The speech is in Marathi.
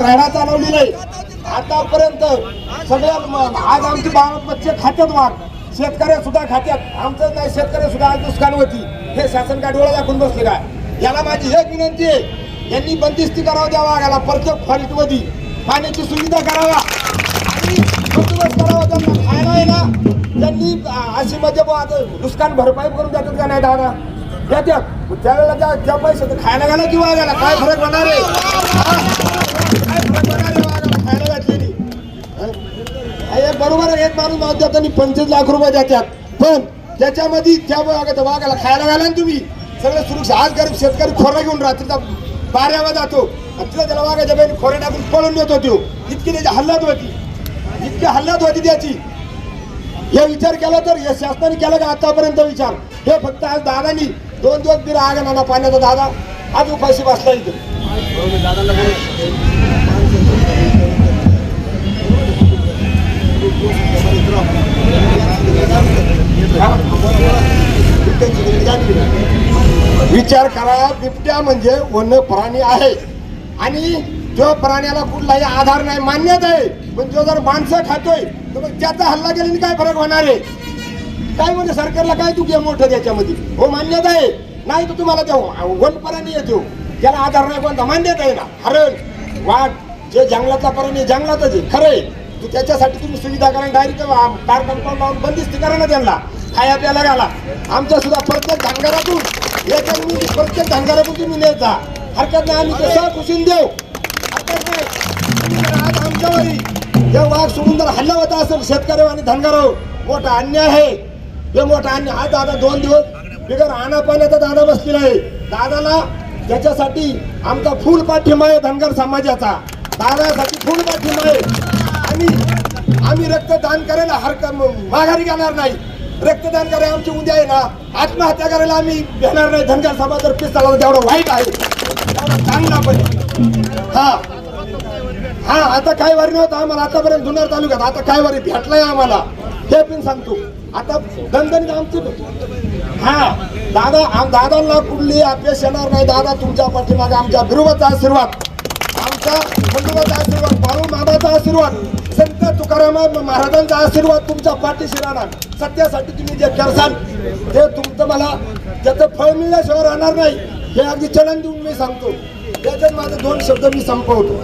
राडा चालवली नाही. आतापर्यंत सगळ्यात आज आमची बाळ बच्चे खात्यात वाघ शेतकऱ्या सुद्धा खात्यात. आमचं नाही शेतकऱ्या सुद्धा आज नुकसान होती. हे शासन काय दाखवून बसले काय? याला माझी हे विनंती आहे. यांनी बंदिस्ती करावं द्या वाघाला. परत फॉल्ट पाण्याची सुविधा करावा. आणि बंदोबस्त करावा. त्यांना खायला आहे ना. त्यांनी अशी मध्ये बुवा आता नुकसान भरपाई करून देतात का नाही दादा? देतात. त्यावेळेला त्या त्या खायला गेला किंवा वाघाला. काय फरक होणार आहे? खायला घातलेली हे बरोबर एक माणूस माणूस देताना पंचवीस लाख रुपये देतात पण त्याच्यामध्ये त्या वाघाला खायला घाला ना तुम्ही सगळं सुरक्षा आज गरीब शेतकरी खोरा घेऊन रात्रीचा बाऱ्यावर जातो तिला त्याला वाघाच्या बहिणी खोऱ्या टाकून पळून येत होतो इतकी त्याची हल्लात होती इतकी हल्लात होती त्याची हे विचार केला तर या शासनाने केला का आतापर्यंत विचार हे फक्त आज दादानी दोन दिवस बिरा आग नाना पाण्याचा दादा आज उपाशी बसला इथे विचार करा बिबट्या म्हणजे वन्य प्राणी आहे. आणि जो प्राण्याला कुठलाही आधार नाही मान्यता आहे. पण जो जर माणसं खातोय तर मग त्याचा हल्ला केल्याने काय फरक होणार आहे? काय म्हणजे सरकारला काय चुकी आहे मोठं त्याच्यामध्ये? हो मान्यता आहे. नाही तर तुम्हाला त्या वन प्राणी येतो त्याला आधार नाही कोणता मान्यता आहे ना? हरण वाट जे जंगलातला आहे जंगलातच आहे. खरं आहे. तू त्याच्यासाठी तुम्ही सुविधा करा डायरेक्ट कार. कंपाऊंड लावून बंदिस्त करा ना त्यांना. खाया प्यायला घाला. आमच्या सुद्धा प्रत्येक धनगरातून याच्या प्रत्येक धनगरातून तुम्ही नेता. हरकत नाही आम्ही तसं खुशीन देऊ. हरकत नाही. आज आमच्यावरही जे वाघ सोडून जर हल्ला होता असेल शेतकरी आणि धनगरावर मोठा अन्याय आहे. हे मोठा अन्याय. आज दादा दोन दिवस बिगर आणा पाण्याचा दादा बसलेला आहे. दादाला त्याच्यासाठी आमचा फुल पाठिंबा आहे धनगर समाजाचा. दादासाठी फुल पाठिंबा आहे आम्ही आम्ही रक्तदान करायला हरकत माघारी घेणार नाही. रक्तदान करायला आमची उद्या आहे ना. आत्महत्या करायला आम्ही घेणार नाही. धनगर समाज जर चालवला तेवढं वाईट आहे तेवढं चांगला पण हा. हा आता काय वारी नव्हतं आम्हाला. आतापर्यंत जुन्नर तालुक्यात आता काय वारी भेटलाय आम्हाला. हे पण सांगतो. आता दणदणीत आमची हा. दादा आम दादांना कुठली अपेक्षा येणार नाही. दादा तुमच्या पाठीमागे आमच्या गुरुवाचा आशीर्वाद. आमच्या खंडोबाचा आशीर्वाद बाळू मामाचा आशीर्वाद संत तुकाराम महाराजांचा आशीर्वाद तुमच्या पाठीशी राहणार. सत्यासाठी तुम्ही जे करसाल ते तुमचं मला त्याचं फळ मिळल्याशिवाय राहणार नाही हे अगदी चलन देऊन मी सांगतो. त्याच्यात माझे दोन शब्द मी संपवतो.